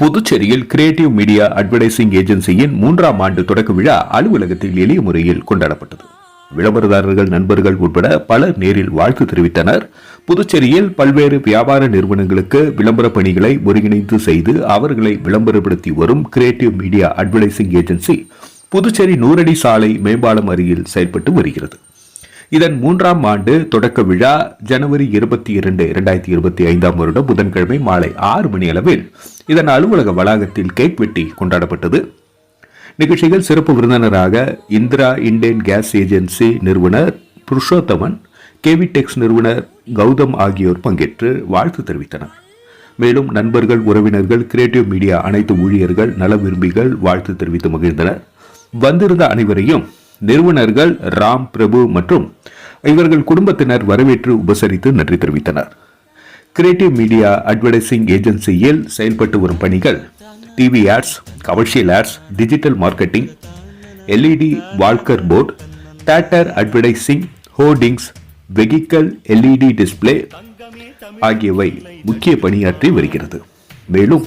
புதுச்சேரியில் creative media advertising ஏஜென்சியின் மூன்றாம் ஆண்டு தொடக்க விழா அலுவலகத்தில் எளிய முறையில் கொண்டாடப்பட்டது. விளம்பரதாரர்கள் நண்பர்கள் உட்பட பலர் நேரில் வாழ்த்து தெரிவித்தனர். புதுச்சேரியில் பல்வேறு வியாபார நிறுவனங்களுக்கு விளம்பர பணிகளை ஒருங்கிணைந்து செய்து அவர்களை விளம்பரப்படுத்தி வரும் creative media advertising agency Puducherry நூறடி சாலை மேம்பாலம் அருகில் செயல்பட்டு வருகிறது. இதன் மூன்றாம் ஆண்டு தொடக்க விழா ஜனவரி இருபத்தி இரண்டு இரண்டாயிரத்தி இருபத்தி ஐந்தாம் வருடம் புதன்கிழமை மாலை ஆறு மணி அளவில் இதன் அலுவலக வளாகத்தில் கேக் வெட்டி கொண்டாடப்பட்டது. நிகழ்ச்சியில் சிறப்பு விருந்தினராக இந்திரா இண்டேன் கேஸ் ஏஜென்சி நிறுவனர் புருஷோத்தமன் கேவி டெக்ஸ் நிறுவனர் கௌதம் ஆகியோர் பங்கேற்று வாழ்த்து தெரிவித்தனர். மேலும் நண்பர்கள் உறவினர்கள் கிரியேட்டிவ் மீடியா அனைத்து ஊழியர்கள் நல விரும்பிகள் வாழ்த்து தெரிவித்து மகிழ்ந்தனர். வந்திருந்த அனைவரையும் நிறுவனர்கள் ராம் பிரபு மற்றும் இவர்கள் குடும்பத்தினர் வரவேற்று உபசரித்து நன்றி தெரிவித்தனர். கிரியேட்டிவ் மீடியா அட்வர்டைசிங் ஏஜென்சியில் செயல்பட்டு வரும் பணிகள் TV ads commercial ads digital marketing LED Walker board theatre advertising hoardings vehicle LED display ஆகியவை முக்கிய பணியாற்றி வருகிறது. மேலும்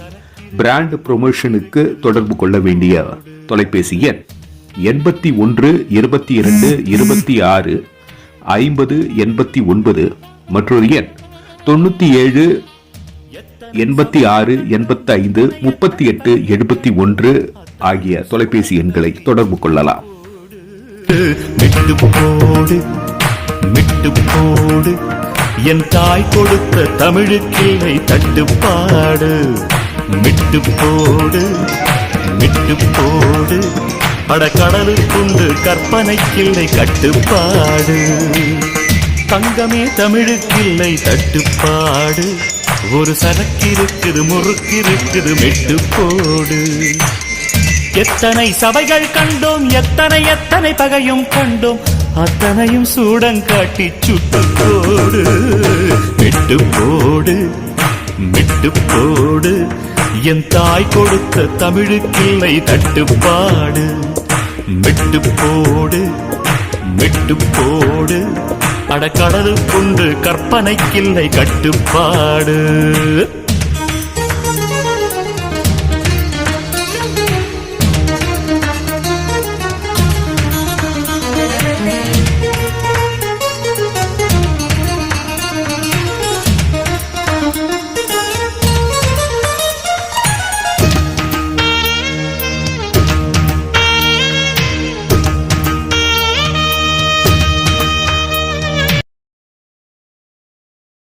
பிராண்ட் ப்ரொமோஷனுக்கு தொடர்பு கொள்ள வேண்டிய தொலைபேசி எண் எண்பத்தி ஒன்று இருபத்தி இரண்டு இருபத்தி ஆறு ஐம்பது எண்பத்தி ஒன்பது மற்றொரு எண் தொண்ணூற்றி ஏழு எண்பத்தி ஆறு எண்பத்தி ஐந்து முப்பத்தி எட்டு எழுபத்தி ஒன்று ஆகிய தொலைபேசி எண்களை தொடர்பு கொள்ளலாம். என் தாய் கொடுத்த தமிழுக்கிளை தட்டுப்பாடு. மிட்டு போடு மிட்டு போடு அடக்கடலுக்குண்டு கற்பனைக்கில்லை கட்டுப்பாடு. தங்கமே தமிழுக்கில்லை தட்டுப்பாடு. ஒரு சரக்கு இருக்குது முறுக்கு இருக்குது மெட்டு போடு எத்தனை சபைகள் கண்டோம் எத்தனை எத்தனை பகையும் கண்டோம் அத்தனையும் சூடங்காட்டி சுட்டு போடு மெட்டு போடு மெட்டு போடு என் தாய் கொடுத்த தமிழுக்கில்லை தட்டுப்பாடு. மெட்டு போடு மெட்டு போடு அடக்கடலுக்குண்டு கற்பனைக்கில்லை கட்டுப்பாடு.